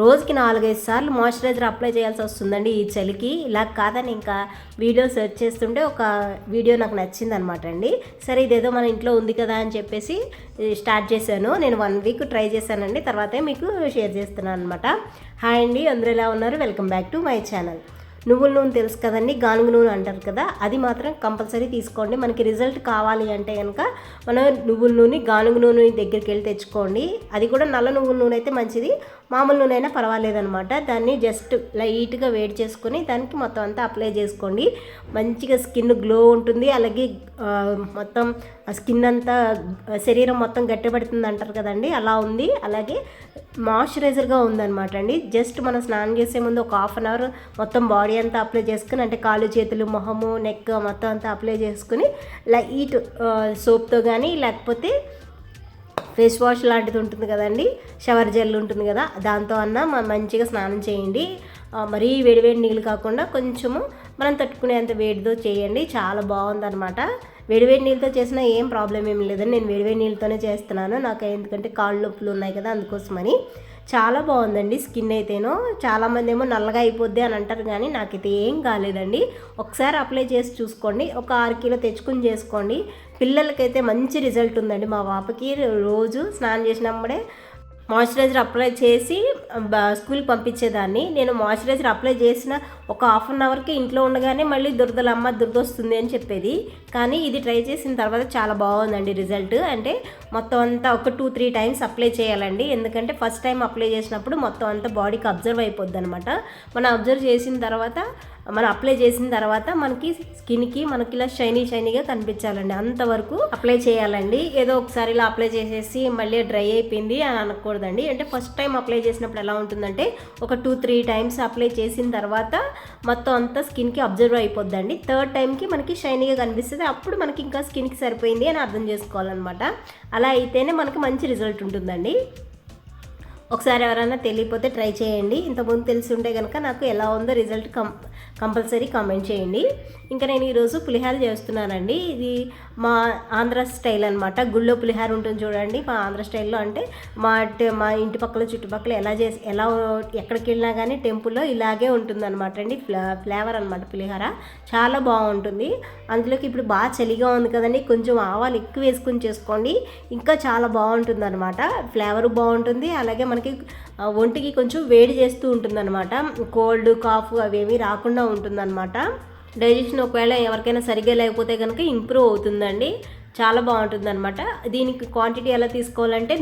రోజుకి నాలుగైదు సార్లు మాయిశ్చరైజర్ అప్లై చేయాల్సి వస్తుందండి ఈ చలికి ఇలా కాదని ఇంకా వీడియో సెర్చ్ చేస్తుంటే ఒక వీడియో నాకు నచ్చింది అనమాట అండి. సరే ఇదేదో మన ఇంట్లో ఉంది కదా అని చెప్పేసి స్టార్ట్ చేశాను. నేను వన్ వీక్ ట్రై చేశానండి. తర్వాతే మీకు షేర్ చేస్తున్నాను అనమాట హాయ్ అండి అందరూ ఎలా ఉన్నారు? Welcome back to my channel. నువ్వుల నూనె తెలుసు కదండి గానుగ నూనె అంటారు కదా అది మాత్రం కంపల్సరీ తీసుకోండి. మనకి రిజల్ట్ కావాలి అంటే కనుక మనం నువ్వుల నూనె గానుగ నూనె దగ్గరికి వెళ్ళి తెచ్చుకోండి. అది కూడా నల్ల నువ్వుల నూనె అయితే మంచిది. మామూలు నూనె అయినా పర్వాలేదనమాట దాన్ని జస్ట్ లైట్గా వేడి చేసుకొని దానికి మొత్తం అంతా అప్లై చేసుకోండి. మంచిగా స్కిన్ గ్లో ఉంటుంది. అలాగే మొత్తం స్కిన్ అంతా శరీరం మొత్తం గట్టిపడుతుంది అంటారు కదండి అలా ఉంది. అలాగే మాయిశ్చరైజర్గా ఉందన్నమాట అండి. జస్ట్ మనం స్నానం చేసే ముందు ఒక హాఫ్ అన్ అవర్ మొత్తం బాడీ అంతా అప్లై చేసుకుని అంటే కాళ్ళు చేతులు మొహము నెక్ మొత్తం అంతా అప్లై చేసుకుని లైట్ సోప్తో కానీ లేకపోతే ఫేస్ వాష్ లాంటిది ఉంటుంది కదండి షవర్ జెల్ ఉంటుంది కదా దాంతో అన్నా మంచిగా స్నానం చేయండి. మరీ వేడివేడి నీళ్ళు కాకుండా కొంచెము మనం తట్టుకునేంత వేడితో చేయండి చాలా బాగుందన్నమాట. వేడివేడి నీళ్ళతో చేసినా ఏం ప్రాబ్లం ఏం లేదు నేను వేడివేడి నీళ్ళతోనే చేస్తున్నాను. నాకు ఎందుకంటే కాళ్ళు నొప్పులు ఉన్నాయి కదా అందుకోసమని. చాలా బాగుందండి స్కిన్ అయితేనో. చాలామంది ఏమో నల్లగా అయిపోద్ది అని అంటారు కానీ నాకైతే ఏం కాలేదండి. ఒకసారి అప్లై చేసి చూసుకోండి. ఒక ఆరు కిలో తెచ్చుకుని చేసుకోండి. పిల్లలకైతే మంచి రిజల్ట్ ఉందండి. మా పాపకి రోజు స్నానం చేసినప్పుడే మాయిశ్చరైజర్ అప్లై చేసి స్కూల్కి పంపించేదాన్ని. నేను మాయిశ్చరైజర్ అప్లై చేసిన ఒక హాఫ్ అన్ అవర్కి ఇంట్లో ఉండగానే మళ్ళీ దురదలమ్మ దురదొస్తుంది అని చెప్పేది. కానీ ఇది ట్రై చేసిన తర్వాత చాలా బాగుందండి రిజల్ట్ అంటే మొత్తం అంతా ఒక టూ త్రీ టైమ్స్ అప్లై చేయాలండి. ఎందుకంటే ఫస్ట్ టైం అప్లై చేసినప్పుడు మొత్తం అంతా బాడీకి అబ్జర్వ్ అయిపోద్ది అనమాట మనం అబ్జర్వ్ చేసిన తర్వాత మనం అప్లై చేసిన తర్వాత మనకి స్కిన్కి మనకి ఇలా షైనీ షైనీగా కనిపించాలండి. అంతవరకు అప్లై చేయాలండి. ఏదో ఒకసారి ఇలా అప్లై చేసేసి మళ్ళీ డ్రై అయిపోయింది అని అనకూడదండి. అంటే ఫస్ట్ టైం అప్లై చేసినప్పుడు ఎలా ఉంటుందంటే ఒక టూ త్రీ టైమ్స్ అప్లై చేసిన తర్వాత మొత్తం అంతా స్కిన్కి అబ్జర్వ్ అయిపోద్దండి. థర్డ్ టైంకి మనకి షైనీగా కనిపిస్తుంది. అప్పుడు మనకి ఇంకా స్కిన్కి సరిపోయింది అని అర్థం చేసుకోవాలన్నమాట. అలా అయితేనే మనకి మంచి రిజల్ట్ ఉంటుందండి. ఒకసారి ఎవరైనా తెలియకపోతే ట్రై చేయండి. ఇంతకుముందు తెలిసి ఉంటే కనుక నాకు ఎలా ఉందో రిజల్ట్ కం కంపల్సరీ కామెంట్ చేయండి. ఇంకా నేను ఈరోజు పులిహార చేస్తున్నానండి. ఇది మా ఆంధ్ర స్టైల్ అనమాట గుళ్ళో పులిహార ఉంటుంది చూడండి. మా ఆంధ్ర స్టైల్లో అంటే మా మా ఇంటి పక్కల చుట్టుపక్కల ఎలా చేసి ఎలా ఎక్కడికి వెళ్ళినా కానీ టెంపుల్లో ఇలాగే ఉంటుంది అనమాట అండి. ఫ్లా ఫ్లేవర్ అనమాట పులిహార. చాలా బాగుంటుంది. అందులోకి ఇప్పుడు బాగా చలిగా ఉంది కదండి. కొంచెం ఆవాలు ఎక్కువ వేసుకొని చేసుకోండి. ఇంకా చాలా బాగుంటుంది అనమాట ఫ్లేవర్ బాగుంటుంది. అలాగే మనకి ఒంటికి కొంచెం వేడి చేస్తూ ఉంటుంది కోల్డ్ కాఫ్ అవేవి రాకుండా ఉంటుందన్నమాట. డైజెషన్ ఒకవేళ ఎవరికైనా సరిగ్గా లేకపోతే కనుక ఇంప్రూవ్ అవుతుందండి. చాలా బాగుంటుందన్నమాట. దీనికి క్వాంటిటీ ఎలా తీసుకోవాలంటే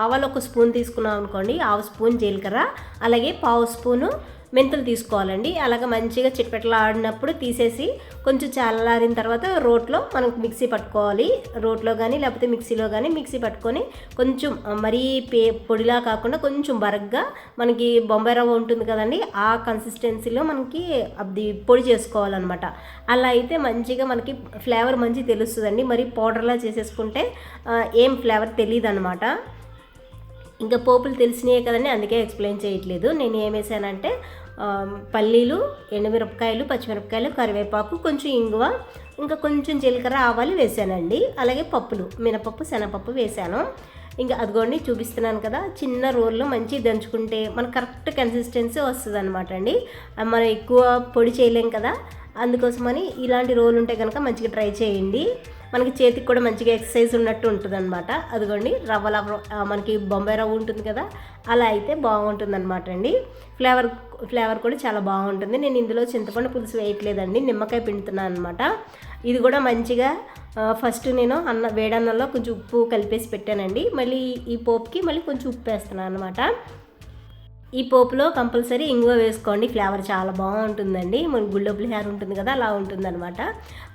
ఆవాలు ఒక స్పూన్ తీసుకున్నాం అనుకోండి ఆవు స్పూన్ జీలకర్ర అలాగే పావు స్పూను మెంతులు తీసుకోవాలండి. అలాగ మంచిగా చిట్పెట్టలు ఆడినప్పుడు తీసేసి కొంచెం చల్లారిన తర్వాత రోట్లో మనం మిక్సీ పట్టుకోవాలి. రోట్లో కానీ లేకపోతే మిక్సీలో కానీ మిక్సీ పట్టుకొని కొంచెం మరీ పే పొడిలా కాకుండా కొంచెం బరగ్గా మనకి బొంబాయి రవ్వ ఉంటుంది కదండి ఆ కన్సిస్టెన్సీలో మనకి అది పొడి చేసుకోవాలన్నమాట. అలా అయితే మంచిగా మనకి ఫ్లేవర్ మంచి తెలుస్తుందండి. మరి పౌడర్లా చేసేసుకుంటే ఏం ఫ్లేవర్ తెలియదు అనమాట ఇంకా పోపులు తెలిసినాయే కదండి అందుకే ఎక్స్ప్లెయిన్ చేయట్లేదు. నేను ఏమేసానంటే పల్లీలు ఎండుమిరపకాయలు పచ్చిమిరపకాయలు కరివేపాకు కొంచెం ఇంగువ ఇంకా కొంచెం జీలకర్ర ఆవాలు వేసానండి. అలాగే పప్పులు మినపప్పు శనగపప్పు వేసాను. ఇంకా అదిగోండి చూపిస్తున్నాను కదా చిన్న రోల్లో మంచి దంచుకుంటే మనకు కరెక్ట్ కన్సిస్టెన్సీ వస్తుంది అనమాట అండి మనం ఎక్కువ పొడి చేయలేం కదా అందుకోసమని ఇలాంటి రోలు ఉంటే కనుక మంచిగా ట్రై చేయండి. మనకి చేతికి కూడా మంచిగా ఎక్సర్సైజ్ ఉన్నట్టు ఉంటుంది అనమాట అదిగోండి రవ్వ మనకి బొంబాయి రవ్వ ఉంటుంది కదా అలా అయితే బాగుంటుంది అనమాట అండి. ఫ్లేవర్ ఫ్లేవర్ కూడా చాలా బాగుంటుంది. నేను ఇందులో చింతపండు పులుసు వేయట్లేదండి నిమ్మకాయ పిండుతున్నాను అనమాట ఇది కూడా మంచిగా ఫస్ట్ నేను అన్న వేడన్నంలో కొంచెం ఉప్పు కలిపేసి పెట్టానండి. మళ్ళీ ఈ పోపుకి మళ్ళీ కొంచెం ఉప్పు వేస్తున్నాను అనమాట ఈ పోపులో కంపల్సరీ ఇంగువ వేసుకోండి. ఫ్లేవర్ చాలా బాగుంటుందండి. మన గుళ్ళో పులిహార ఉంటుంది కదా అలా ఉంటుందన్నమాట.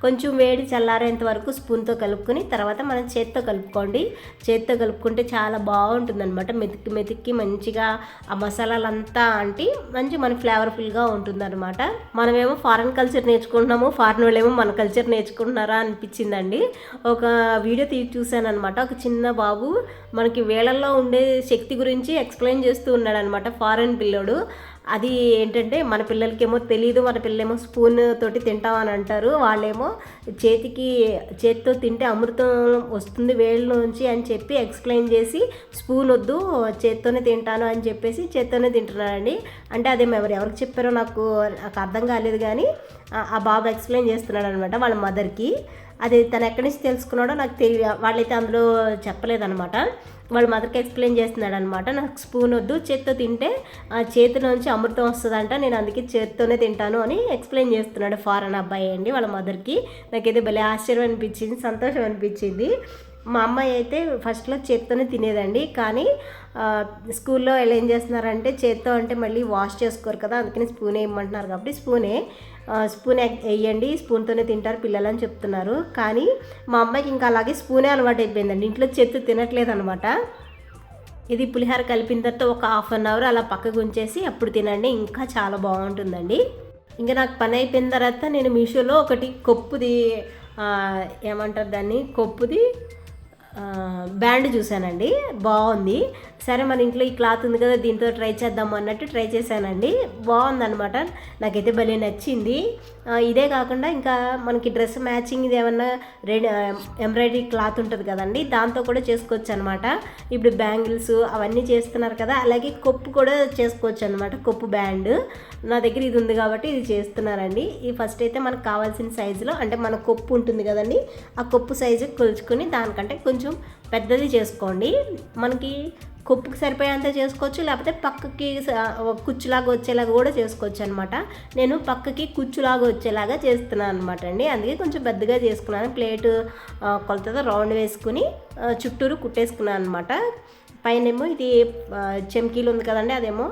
కొంచెం వేడి చల్లారేంత వరకు స్పూన్తో కలుపుకొని తర్వాత మనం చేత్తో కలుపుకోండి. చేత్తో కలుపుకుంటే చాలా బాగుంటుందన్నమాట. మెతికి మెతికి మంచిగా ఆ మసాలాలంతా అంటి మంచి మన ఫ్లేవర్ఫుల్గా ఉంటుందన్నమాట. మనమేమో ఫారెన్ కల్చర్ నేర్చుకుంటున్నాము ఫారెన్ వాళ్ళేమో మన కల్చర్ నేర్చుకుంటున్నారా అనిపించిందండి. ఒక వీడియో తీసి చూశానమాట అనమాట ఒక చిన్న బాబు మనకి వేళల్లో ఉండే శక్తి గురించి ఎక్స్ప్లెయిన్ చేస్తూ ఉన్నాడనమాట ఫారెన్ పిల్లోడు. అది ఏంటంటే మన పిల్లలకేమో తెలియదు మన పిల్లలేమో స్పూన్ తోటి తింటామని అంటారు. వాళ్ళేమో చేతికి చేతితో తింటే అమృతం వస్తుంది వేళ్ళ నుంచి అని చెప్పి ఎక్స్ప్లెయిన్ చేసి స్పూన్ వద్దు చేత్తోనే తింటాను అని చెప్పేసి చేత్తోనే తింటున్నానండి అంటే అదే ఎవరు ఎవరికి చెప్పారో నాకు నాకు అర్థం కాలేదు కానీ ఆ- ఆ బాబు ఎక్స్ప్లెయిన్ చేస్తున్నాడు అనమాట వాళ్ళ మదర్కి. అది తను ఎక్కడి నుంచి తెలుసుకున్నాడో నాకు తెలియ వాళ్ళైతే అందులో చెప్పలేదనమాట వాళ్ళ మదర్కి ఎక్స్ప్లెయిన్ చేస్తున్నాడు అనమాట నాకు స్పూన్ వద్దు చేత్తో తింటే ఆ చేతిలోంచి అమృతం వస్తుందంట నేను అందుకే చేత్తోనే తింటాను అని ఎక్స్ప్లెయిన్ చేస్తున్నాడు ఫారెన్ అబ్బాయి అండి వాళ్ళ మదర్కి. నాకైతే భలే ఆశ్చర్యం అనిపించింది సంతోషం అనిపించింది. మా అమ్మాయి అయితే ఫస్ట్లో చేత్తోనే తినేదండి. కానీ స్కూల్లో ఎలా ఏం చేస్తున్నారంటే చేత్తో అంటే మళ్ళీ వాష్ చేసుకోరు కదా అందుకని స్పూన్ వేయమంటున్నారు కాబట్టి స్పూనే స్పూన్ వేయండి స్పూన్తోనే తింటారు పిల్లలు అని చెప్తున్నారు. కానీ మా అమ్మాయికి ఇంకా అలాగే స్పూనే అలవాటు అయిపోయిందండి ఇంట్లో చెత్త తినట్లేదు అనమాట ఇది పులిహోర కలిపిన తర్వాత ఒక హాఫ్ అన్ అవర్ అలా పక్కకు ఉంచేసి అప్పుడు తినండి ఇంకా చాలా బాగుంటుందండి. ఇంకా నాకు పని అయిపోయిన తర్వాత నేను మీషోలో ఒకటి కొప్పుది ఏమంటారు దాన్ని కొప్పుది బ్యాండ్ చూశానండి. బాగుంది. సరే మన ఇంట్లో ఈ క్లాత్ ఉంది కదా దీంతో ట్రై చేద్దాం అన్నట్టు ట్రై చేశానండి. బాగుందనమాట నాకైతే భలే నచ్చింది. ఇదే కాకుండా ఇంకా మనకి డ్రెస్ మ్యాచింగ్ ఇది ఏమన్నా రెడీ ఎంబ్రాయిడరీ క్లాత్ ఉంటుంది కదండి దాంతో కూడా చేసుకోవచ్చు అనమాట ఇప్పుడు బ్యాంగిల్స్ అవన్నీ చేస్తున్నారు కదా అలాగే కొప్పు కూడా చేసుకోవచ్చు అనమాట కొప్పు బ్యాండ్. నా దగ్గర ఇది ఉంది కాబట్టి ఇది చేస్తున్నారండి. ఈ ఫస్ట్ అయితే మనకు కావాల్సిన సైజులో అంటే మన కొప్పు ఉంటుంది కదండి ఆ కొప్పు సైజు కొలుచుకొని దానికంటే కొంచెం పెద్దది చేసుకోండి. మనకి కొప్పుకి సరిపోయేంత చేసుకోవచ్చు లేకపోతే పక్కకి కుచ్చులాగా వచ్చేలాగా కూడా చేసుకోవచ్చు అనమాట నేను పక్కకి కుచ్చులాగా వచ్చేలాగా చేస్తున్నాను అనమాట అండి. అందుకే కొంచెం పెద్దగా చేసుకున్నాను. ప్లేట్ కొలతతో రౌండ్ వేసుకుని చుట్టూరు కుట్టేసుకున్నాను అనమాట పైనేమో ఇది చెమ్కీలు ఉంది కదండి అదేమో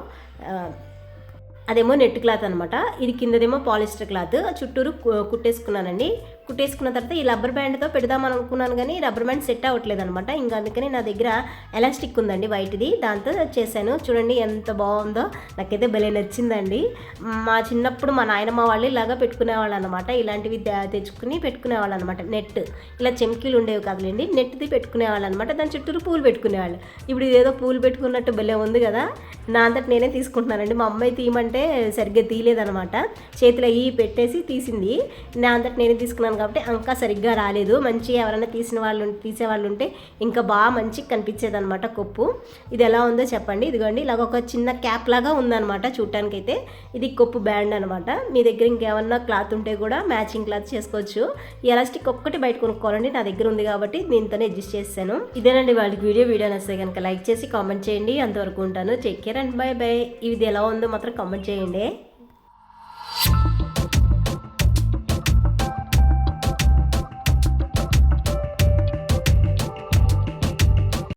అదేమో నెట్ క్లాత్ అనమాట ఇది కిందదేమో పాలిస్టర్ క్లాత్. చుట్టూరు కు- కుట్టేసుకున్నానండి. కుట్టేసుకున్న తర్వాత ఈ రబ్బర్ బ్యాండ్తో పెడదామని అనుకున్నాను కానీ రబ్బర్ బ్యాండ్ సెట్ అవ్వట్లేదు అనమాట. ఇంకా అందుకని నా దగ్గర ఎలాస్టిక్ ఉందండి వైట్ది. దాంతో చేశాను. చూడండి ఎంత బాగుందో. నాకైతే భలే నచ్చిందండి. మా చిన్నప్పుడు మా నాయనమ్మ వాళ్ళు ఇలాగా పెట్టుకునేవాళ్ళు అనమాట. ఇలాంటివి తెచ్చుకుని పెట్టుకునేవాళ్ళు అనమాట. నెట్. ఇలా చెమ్కీలు ఉండేవి కదలండి. నెట్ది పెట్టుకునేవాళ్ళు అనమాట. దాని చుట్టూరు పూలు పెట్టుకునేవాళ్ళు. ఇప్పుడు ఇదేదో పూలు పెట్టుకున్నట్టు భలే ఉంది కదా. నా అంతటి నేనే తీసుకుంటున్నానండి. మా అమ్మాయి తీయమంటే సరిగ్గా తీయలేదనమాట. చేతిలో ఈ పెట్టేసి తీసింది. నా అంతటి నేనే తీసుకున్నాను కాబట్టి ఇంకా సరిగ్గా రాలేదు. మంచి ఎవరైనా తీసిన వాళ్ళు తీసే వాళ్ళు ఉంటే ఇంకా బాగా మంచిగా కనిపించేది అనమాట కొప్పు. ఇది ఎలా ఉందో చెప్పండి. ఇదిగోండి ఇలాగ ఒక చిన్న క్యాప్ లాగా ఉందన్నమాట చూడటానికైతే ఇది కొప్పు బ్యాండ్ అనమాట మీ దగ్గర ఇంకేమన్నా క్లాత్ ఉంటే కూడా మ్యాచింగ్ క్లాత్ చేసుకోవచ్చు. ఎలాస్టిక్ ఒక్కటి బయట కొనుక్కోవాలండి. నా దగ్గర ఉంది కాబట్టి దీంతోనే అడ్జస్ట్ చేశాను ఇదేనండి వాళ్ళకి వీడియో. వీడియో నచ్చితే కనుక లైక్ చేసి కామెంట్ చేయండి. అంతవరకు ఉంటాను. Take care and bye bye. ఇది ఎలా ఉందో మాత్రం కామెంట్ చేయండి.